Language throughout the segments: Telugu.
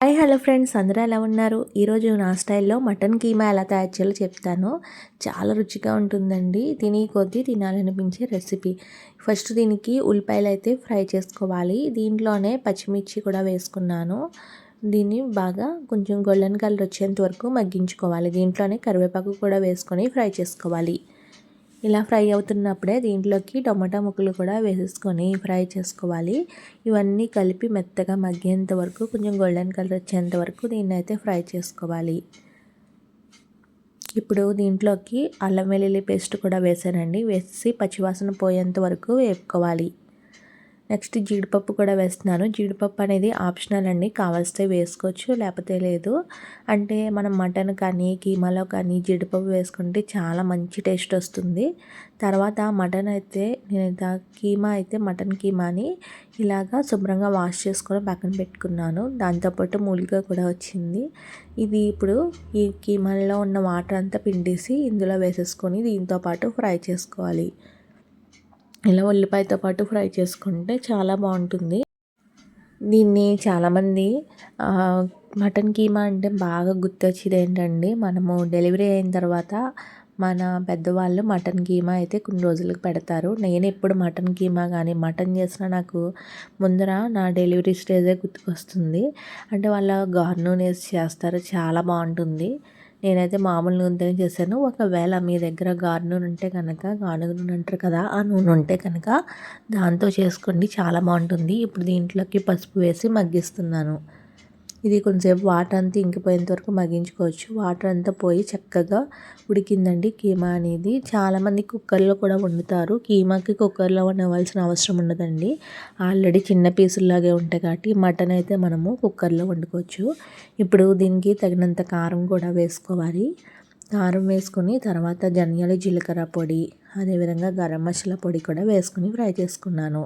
Hi hello friends. అందరూ ఎలా ఉన్నారు? ఈరోజు నా స్టైల్లో మటన్ కీమా ఎలా తయారు చేయాలో చెప్తాను. చాలా రుచిగా ఉంటుందండి. తిని కొద్దీ తినాలనిపించే రెసిపీ. ఫస్ట్ దీనికి ఉల్లిపాయలు అయితే ఫ్రై చేసుకోవాలి. దీంట్లోనే పచ్చిమిర్చి కూడా వేసుకున్నాను. దీన్ని బాగా కొంచెం గోల్డెన్ కలర్ వచ్చేంత వరకు మగ్గించుకోవాలి. దీంట్లోనే కరివేపాకు కూడా వేసుకొని ఫ్రై చేసుకోవాలి. ఇలా ఫ్రై అవుతున్నప్పుడే దీంట్లోకి టొమాటో ముక్కలు కూడా వేసేసుకొని ఫ్రై చేసుకోవాలి. ఇవన్నీ కలిపి మెత్తగా మగ్గేంత వరకు కొంచెం గోల్డెన్ కలర్ వచ్చేంత వరకు దీన్ని అయితే ఫ్రై చేసుకోవాలి. ఇప్పుడు దీంట్లోకి అల్లం వెల్లుల్లి పేస్ట్ కూడా వేసానండి. వేసి పచ్చివాసన పోయేంత వరకు వేపుకోవాలి. నెక్స్ట్ జీడిపప్పు కూడా వేస్తున్నాను. జీడిపప్పు అనేది ఆప్షనల్ అండి. కావాల్స్తే వేసుకోవచ్చు లేకపోతే లేదు. అంటే మనం మటన్ కానీ కీమాలో కానీ జీడిపప్పు వేసుకుంటే చాలా మంచి టేస్ట్ వస్తుంది. తర్వాత మటన్ అయితే నేను కీమా అయితే మటన్ కీమాని ఇలాగా శుభ్రంగా వాష్ చేసుకొని పక్కన పెట్టుకున్నాను. దాంతోపాటు మూలిగా కూడా వచ్చింది. ఇది ఇప్పుడు ఈ కీమాలో ఉన్న వాటర్ అంతా పిండేసి ఇందులో వేసేసుకొని దీంతో పాటు ఫ్రై చేసుకోవాలి. ఇలా ఉల్లిపాయతో పాటు ఫ్రై చేసుకుంటే చాలా బాగుంటుంది. దీన్ని చాలామంది మటన్ కీమా అంటే బాగా గుర్తొచ్చేది ఏంటండి మనము డెలివరీ అయిన తర్వాత మన పెద్దవాళ్ళు మటన్ కీమా అయితే కొన్ని రోజులకు పెడతారు. నేను ఎప్పుడు మటన్ కీమా కానీ మటన్ చేసిన నాకు ముందర నా డెలివరీ స్టేజే గుర్తుకొస్తుంది. అంటే వాళ్ళ గార్నూన్ వేసి చేస్తారు చాలా బాగుంటుంది. నేనైతే మామూలు నూనెతో చేశాను. ఒకవేళ మీ దగ్గర గారు నూనె ఉంటే కనుక గానుగ నూనె అంటారు కదా ఆ నూనె ఉంటే కనుక దాంతో చేసుకోండి. చాలా బాగుంటుంది. ఇప్పుడు దీంట్లోకి పసుపు వేసి మగ్గిస్తున్నాను. ఇది కొంచెంసేపు వాటర్ అంతా ఇంకిపోయేంత వరకు మగ్గించుకోవచ్చు. వాటర్ అంతా పోయి చక్కగా ఉడికిందండి కీమా అనేది. చాలామంది కుక్కర్లో కూడా వండుతారు. కీమాకి కుక్కర్లో వండవలసిన అవసరం ఉండదండి. ఆల్రెడీ చిన్న పీసుల్లాగే ఉంటాయి కాబట్టి మటన్ అయితే మనము కుక్కర్లో వండుకోవచ్చు. ఇప్పుడు దీనికి తగినంత కారం కూడా వేసుకోవాలి. కారం వేసుకొని తర్వాత ధనియాల జీలకర్ర పొడి అదేవిధంగా గరం మసాలా పొడి కూడా వేసుకొని ఫ్రై చేసుకున్నాను.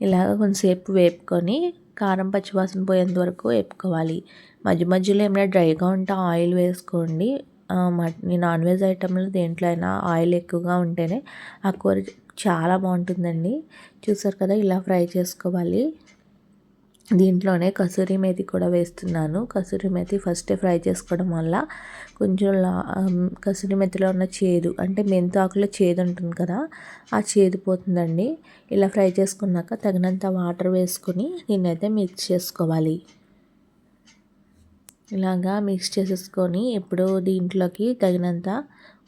ఇలాగ కొంచెంసేపు వేపుకొని కారం పచ్చివాసన పోయేంత వరకు వేపుకోవాలి. మధ్య మధ్యలో ఏమైనా డ్రైగా ఉంటే ఆయిల్ వేసుకోండి. నాన్ వెజ్ ఐటెంలో దేంట్లో అయినా ఆయిల్ ఎక్కువగా ఉంటేనే ఆ కూర చాలా బాగుంటుందండి. చూసారు కదా ఇలా ఫ్రై చేసుకోవాలి. దీంట్లోనే కసూరి మేతి కూడా వేస్తున్నాను. కసూరి మేతి ఫస్టే ఫ్రై చేసుకోవడం వల్ల కొంచెం లా కసూరి మెతిలో ఉన్న చేదు అంటే మెంతాకులో చేదు ఉంటుంది కదా ఆ చేదు పోతుందండి. ఇలా ఫ్రై చేసుకున్నాక తగినంత వాటర్ వేసుకొని నేనైతే మిక్స్ చేసుకోవాలి. ఇలాగా మిక్స్ చేసేసుకొని ఇప్పుడు దీంట్లోకి తగినంత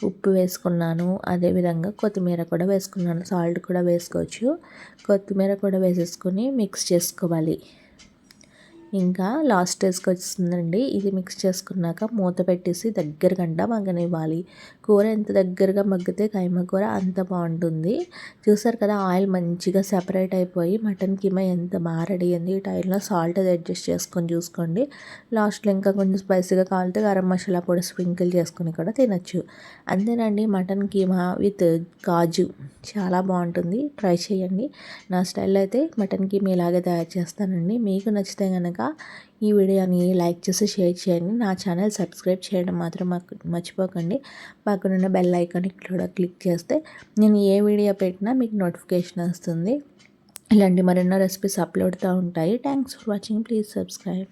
ఉప్పు వేసుకున్నాను. అదేవిధంగా కొత్తిమీర కూడా వేసుకున్నాను. సాల్ట్ కూడా వేసుకోవచ్చు. కొత్తిమీర కూడా వేసేసుకొని మిక్స్ చేసుకోవాలి. ఇంకా లాస్ట్ స్టేజ్కి వస్తుందండి ఇది మిక్స్ చేసుకున్నాక మూత పెట్టేసి దగ్గర గంట మగ్గనివ్వాలి. కూర ఎంత దగ్గరగా మగ్గితే కైమ కూర అంత బాగుంటుంది. చూసారు కదా ఆయిల్ మంచిగా సెపరేట్ అయిపోయి మటన్ కీమా ఎంత బాగా రెడీ అయింది. ఈ టైంలో సాల్ట్ అది అడ్జస్ట్ చేసుకొని చూసుకోండి. లాస్ట్లో ఇంకా కొంచెం స్పైసీగా కావాలితే గరం మసాలా పొడి స్ప్రింకిల్ చేసుకొని కూడా తినచ్చు. అంతేనండి మటన్ కీమా విత్ కాజు చాలా బాగుంటుంది. ట్రై చేయండి. నా స్టైల్లో అయితే మటన్ కీమా ఇలాగే తయారు చేస్తానండి. మీకు నచ్చితే కనుక ఈ వీడియోని లైక్ చేసి షేర్ చేయండి. నా ఛానల్ సబ్స్క్రైబ్ చేయడం మాత్రం మర్చిపోకండి. పక్కనున్న బెల్ ఐకాన్ కూడా క్లిక్ చేస్తే నేను ఏ వీడియో పెట్టినా మీకు నోటిఫికేషన్ వస్తుంది. ఇలాంటి మరెన్నో రెసిపీస్ అప్లోడ్తో ఉంటాయి. Thanks for watching. Please subscribe.